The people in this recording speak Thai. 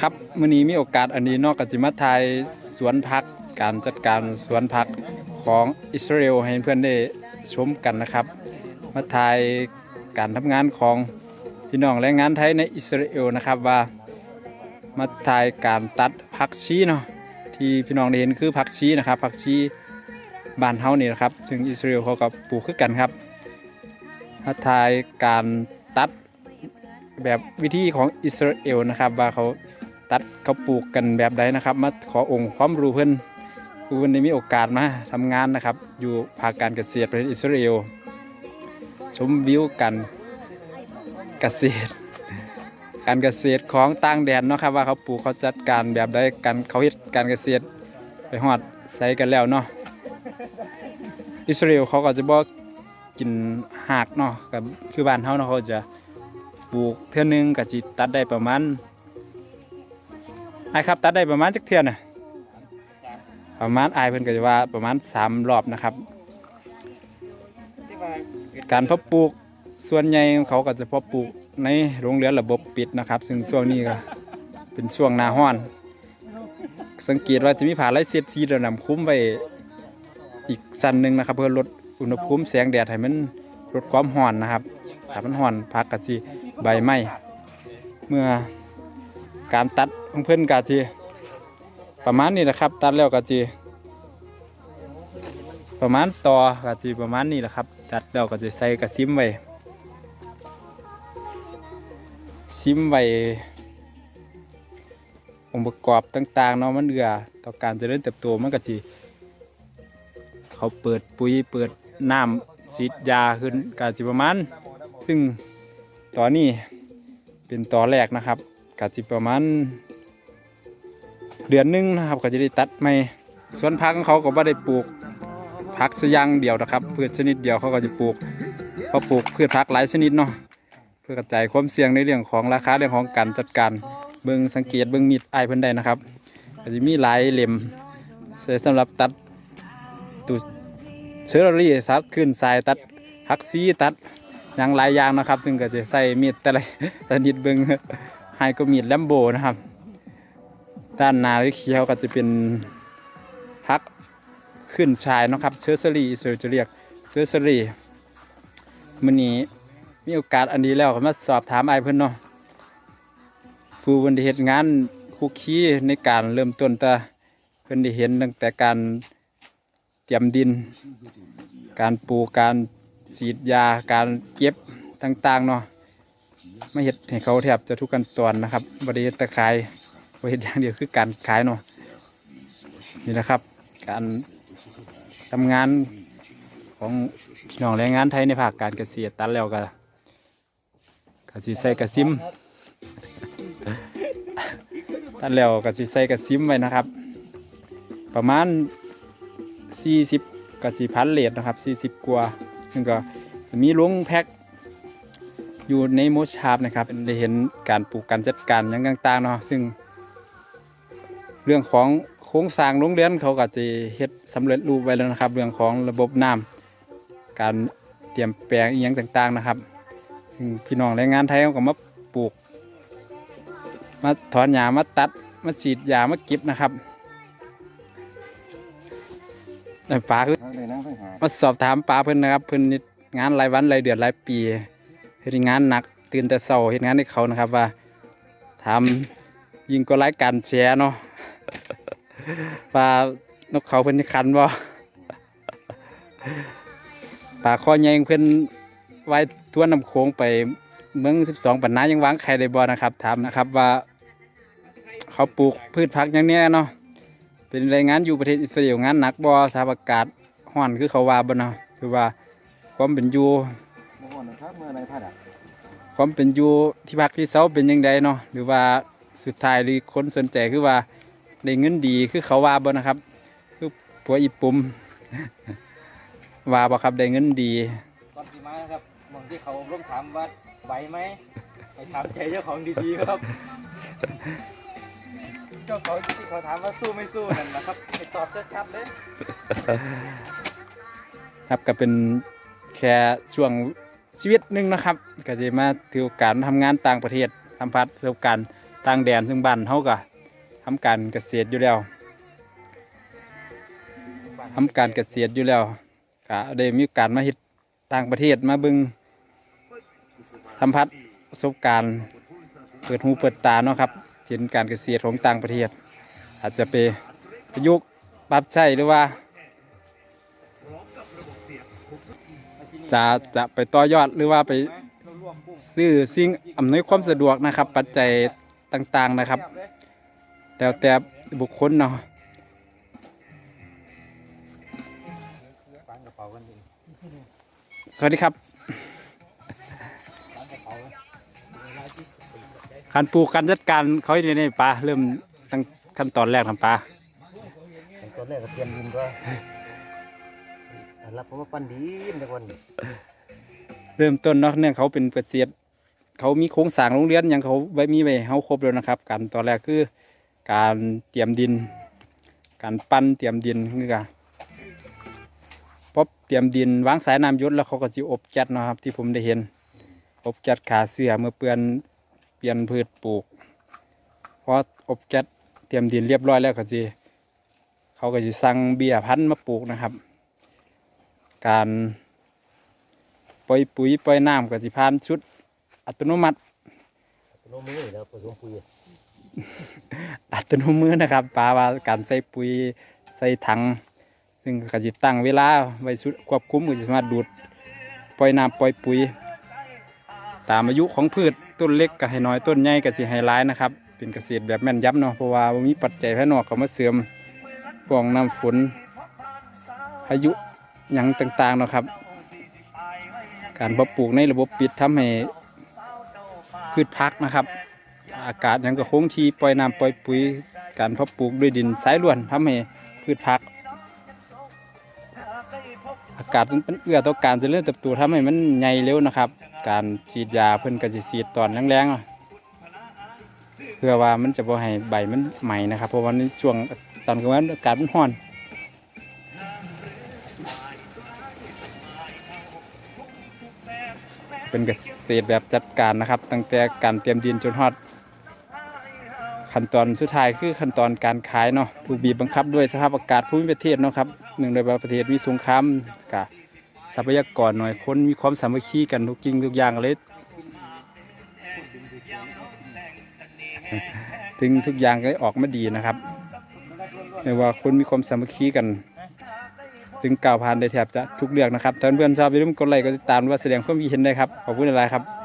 ครับมื้อนี้มีโอกาสอันนี้นอกจากจิมาถ่ายสวนพักการจัดการสวนพักของอิสราเอลให้เพื่อนได้ชมกันนะครับ มาถ่ายการทำงานของพี่น้องแรงงานไทยในอิสราเอลนะครับว่า มาถ่ายการตัดผักชีเนาะที่พี่น้องได้เห็นคือผักชีนะครับผักชีบ้านเฮานี่นะครับซึ่งอิสราเอลเขาก็ปลูกคือกันครับมาถ่ายการตัดแบบวิธีของอิสราเอลนะครับว่าเขา ตัดเขาปลูกกันแบบใดนะครับ มาขอองค์ความรู้เพื่อนเพื่อนได้มีโอกาสมาทำงานนะครับ อยู่ภาคการเกษตรประเทศอิสราเอลชมวิวกันเกษตร การเกษตรของต่างแดนเนาะครับว่าเขาปลูกเขาจัดการแบบใดกันเขาเฮ็ดการเกษตรไปฮอดใส่กันแล้วเนาะอิสราเอลเขาก็จะบอกกินหากเนาะกับคือบ้านเฮาเนาะเขาจะปลูกเทื่อหนึงก็สิตัดได้ประมาณ ไอ้ครับ ตัดได้ประมาณจักเทือน่ะประมาณอายเพิ่นก็จะว่าประมาณสามรอบนะครับ การเพาะปลูกส่วนใหญ่เขาก็จะเพาะปลูกในโรงเรือนระบบปิดนะครับ ซึ่งช่วงนี้ก็เป็นช่วงหน้าร้อน สังเกตว่าจะมีผ่าไรเสียดสีระนำคุ้มไว้อีกสั้นหนึ่งนะครับ เพื่อลดอุณหภูมิแสงแดดให้มันลดความร้อนนะครับถ้ามันห่อนพักกะสิใบไม้เมื่อ การตัดของเพื่อนกะสิประมาณนี้แหละครับ ตัดแล้วกะสิประมาณต่อกะสิประมาณนี้แหละครับ ตัดแล้วก็จะใส่กระซิมไว้ซิมไว้องค์ประกอบต่างๆเนาะมันเอือต่อการเจริญเติบโตมันก็สิเขาเปิดปุ๋ยเปิดน้ำฉีดยาขึ้นกะสิประมาณ ซึ่งตอนนี้เป็นตอนแรกนะครับ กะจิประมาณเดือนหนึงนะครับ ก็จะได้ตัดไม่สวนพักของเขาก็บ่ได้ปลูกพักสอยางเดียวนะครับพืชชนิดเดียวเขาก็จะปลูกเขาปลูกพืชพักหลายชนิดเนาะเพื่อกระจายความเสี่ยงในเรื่องของราคาเรื่องของการจัดการเบิ่งสังเกตเบิ่งมีดไอายเพิ่นได้นะครับก็จะมีหลายเล่มใช้สำหรับตัดตูเชอรี่ตัดขึ้นสายตัดฮักซีตัดอย่างหลายอย่างนะครับ ซึ่งก็จะใส่มีดแต่ละแต่นิดเบิง ให้ก็มีดแลมโบนะครับ ด้านนาหรือเขียวก็จะเป็นพักขึ้นชายนะครับเชอร์เซอรี่เซอร์จะเรียกเชอร์เซอรี่มื้อนี้มีโอกาสอันนี้แล้วก็มาสอบถามไอ้เพิ่อนเนาะผู้เพิ่นได้เฮ็ดงานคุกคีในการเริ่มต้นต่เพิ่อนได้เห็นตั้งแต่การเตรียมดิน การปลูกการฉีดยาการเก็บต่างๆเนาะ ไม่เห็ดให้เขาแทบจะทุกขั้นตอนนะครับบริเวณตะขายบริเวณอย่างเดียวคือการขายเนาะนี่นะครับ การทำงานของพี่น้องแรงงานไทยในภาคการเกษตรตัดแล้วก็กสิใส่กระซิมตัดแล้วก็สิใส่กระซิมไว้นะครับ ประมาณ 40กสิพันเลทนะครับ 40 กว่าซึ่งก็จะมีลงแพ็ค อยู่ในโมชาร์ปนะครับได้เห็นการปลูกการจัดการอย่างต่างๆเนาะซึ่ง เรื่องของโครงสร้างโรงเรือนเขาก็จะเฮ็ดสำเร็จรูปไว้แล้วนะครับ เรื่องของระบบน้ำการเตรียมแปลงอีหยังต่างๆนะครับ ซึ่งพี่น้องแรงงานไทยเขาก็มาปลูก มาถอนหญ้ามาตัดมาฉีดยามาเก็บนะครับแต่ปลาคือเลยนะเพื่อนหามาสอบถามป้าเพิ่นนะครับ เพิ่นเฮ็ดงานรายวันรายเดือนรายปี เฮ็ดงานหนัก ตื่นแต่เช้าเฮ็ดงานให้เขานะครับว่าทำยิงก็รายการแชร์เนาะว่านกเขาเพิ่นคันบ่ปลาคอใหญ่เพิ่นไว้ทั่วน้ำโขงไปเมือง 12ปันนายังวางไข่ได้บ่นะครับถามนะครับว่า เขาปลูกพืชผักอย่างเนี้ยเนาะเป็นรายงานอยู่ประเทศอิสราเอลงานหนักบ่สภาพอากาศฮ้อนคือเขาว่าบ่เนาะคือว่าความเป็นอยู่ ครับเมื่อไรพัดอะความเป็นอยู่ที่พักที่เซาเป็นยังไงเนาะหรือว่าสุดท้ายหรือคนสนใจคือว่าได้เงินดีคือเขาว่าบ่นะครับ คือผัวอีปุ่มว่าบ่ครับได้เงินดีก่อนสิมาครับมองที่เขาร่วมถามว่าไหวไหมไปถามใจเจ้าของดีๆครับเจ้าของที่เขาถามว่าสู้ไม่สู้นั่นนะครับไปตอบชัดๆเลยครับก็เป็นแค่ช่วง ชีวิตหนึ่งนะครับ ก็จะมาถือโอกาสทำงานต่างประเทศสัมผัสประสบการณ์ต่างแดนซึ่งบ้านเขาก็ทำการเกษตรอยู่แล้วทำการเกษตรอยู่แล้วก็ได้มีโอกาสมาเฮ็ดต่างประเทศมาบิ่งทำพัดประสบการณ์เปิดหูเปิดตาเนาะครับเห็นการเกษตรของต่างประเทศ อาจจะไปประยุกต์ปรับใช้หรือว่า จะจะไปต่อยอดหรือว่าไปซื้อสิ่งอำนวยความสะดวกนะครับ ปัจจัยต่างๆนะครับแล้วแต่บุคคลเนาะสวัสดีครับฟังกระเป๋ากันการปลูกการจัดการเขาอยู่ในปลาเริ่มตั้งขั้นตอนแรกทำปลาตอนแรกก็เตรียมดินด้วย รับผมว่าปั้นดินแต่วันเริ่มต้นเนาะเนื่องเขาเป็นเกษตรเขามีโครงสร้างโรงเรียนอย่างเขาไว้มีไว้เขาครบแล้วนะครับ การตอนแรกคือการเตรียมดิน การปั้นเตรียมดินคือกันพอเตรียมดินวางสายน้ำยศแล้วเขาก็จะอบแก๊สนะครับ ที่ผมได้เห็น อบแก๊สขาเสือเมื่อเปลี่ยนเปลี่ยนพืชปลูกพออบแก๊สเตรียมดินเรียบร้อยแล้วก็จะเขาก็จะสั่งเบี้ยพันธุ์มาปลูกนะครับ การปล่อยปุ๋ยปล่อยน้ำก็สิผ่านชุดอัตโนมัติโน้มือแล้วผสมปุ๋ยอัตโนมือนะครับปลาว่าการใส่ปุ๋ยใส่ถัง ซึ่งก็จะตั้งเวลาไว้สุดควบคุมก็จะสามารถดูดปล่อยน้ำปล่อยปุ๋ย ตามอายุของพืชต้นเล็กก็ให้น้อยต้นใหญ่ก็สิให้ร้ายนะครับ เป็นเกษตรแบบแม่นยำเนาะเพราะว่าบ่มีปัจจัยภายนอกเข้ามาเสริมพวกน้ำฝนพายุ หยังต่างๆเนาะครับ การเพาะปลูกในระบบปิดทำให้พืชพักนะครับ อากาศยังก็คงที่ปล่อยน้ำปล่อยปุ๋ย การเพาะปลูกด้วยดินสายล้วนทำให้พืชพัก อากาศมันเป็นเอื้อต่อการเจริญเติบโตทำให้มันใหญ่เร็วนะครับ การฉีดยาเพิ่นก็จะฉีดตอนแรงๆเพื่อว่ามันจะบ่ให้ใบมันใหม่นะครับ เพราะว่าในช่วงตอนกลางวันอากาศมันร้อน เป็นเกษตรแบบจัดการนะครับ ตั้งแต่การเตรียมดินจนฮอด ขั้นตอนสุดท้ายคือขั้นตอนการขายเนาะถูกบีบบังคับด้วยสภาพอากาศภูมิประเทศเนาะครับหนึ่งโดยประเทศมีสงครามกะทรัพยากรหน่อยคนมีความสามัคคีกันทุกจริงทุกอย่างเลยถึงทุกอย่างก็ออกมาดีนะครับไม่ว่าคนมีความสามัคคีกัน ถึงกล่าวผ่านได้แทบจะทุกเรื่องนะครับท่านเพื่อนชอบอย่าลืมกดไลค์กดติดตามหรือว่าแสดงความคิดเห็นได้ครับขอบคุณหลายครับ